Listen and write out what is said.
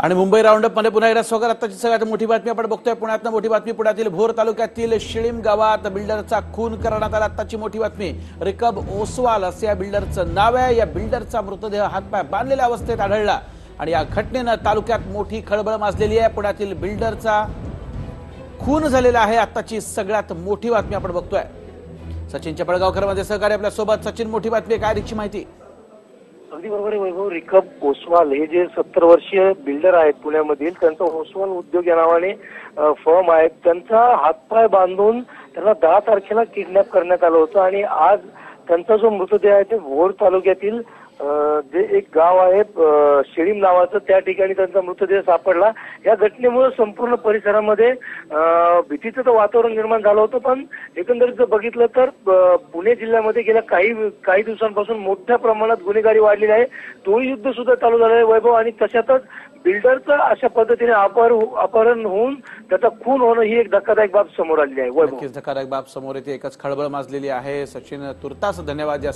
आणि मुंबई राऊंडअपमध्ये पुन्हा एकदा स्वागत. आताची सगळ्यात मोठी बातमी आपण बघतोय पुण्यातनं. मोठी बातमी पुण्यातील भोर तालुक्यातील शिळीम गावात बिल्डरचा खून करण्यात आला. आताची मोठी बातमी रिकब ओसवाल असे या बिल्डरचं नाव आहे. या बिल्डरचा मृतदेह हातपाय बांधलेल्या अवस्थेत आढळला. आणि या घटनेनं तालुक्यात मोठी खळबळ माजलेली आहे. पुण्यातील बिल्डरचा खून झालेला आहे. आताची सगळ्यात मोठी बातमी आपण बघतोय. सचिन चपळगावकरमध्ये सहकारी आपल्यासोबत सचिन मोठी बातमी काय रिची माहिती? अगदी बरोबर आहे वैभव. रिकब ओसवाल हे जे सत्तर वर्षीय बिल्डर आहेत पुण्यामधील त्यांचा ओसवाल उद्योग या नावाने फर्म आहेत. त्यांचा हातपाय बांधून त्यांना दहा तारखेला किडनॅप करण्यात आलं होतं आणि आज त्यांचा जो मृतदेह आहे ते भोर तालुक्यातील एक गाव आहे शिळीम शेळीम नावाचं त्या ठिकाणी त्यांचा मृतदेह सापडला. या घटनेमुळे संपूर्ण परिसरामध्ये भीतीचं तर वातावरण निर्माण झालं होतं पण एकंदरीत जर बघितलं तर पुणे जिल्ह्यामध्ये गेल्या काही काही दिवसांपासून मोठ्या प्रमाणात गुन्हेगारी वाढलेली आहे. तोही युद्ध सुद्धा चालू झालं आहे वैभव आणि तशातच बिल्डरचं अशा पद्धतीने अपहर अपहरण होऊन त्याचा खून होणं ही एक धक्कादायक बाब समोर आलेली आहे. वैभव. धक्कादायक बाब समोर येते. एकच खळबळ माजलेली आहे. सचिन तुर्तास धन्यवाद या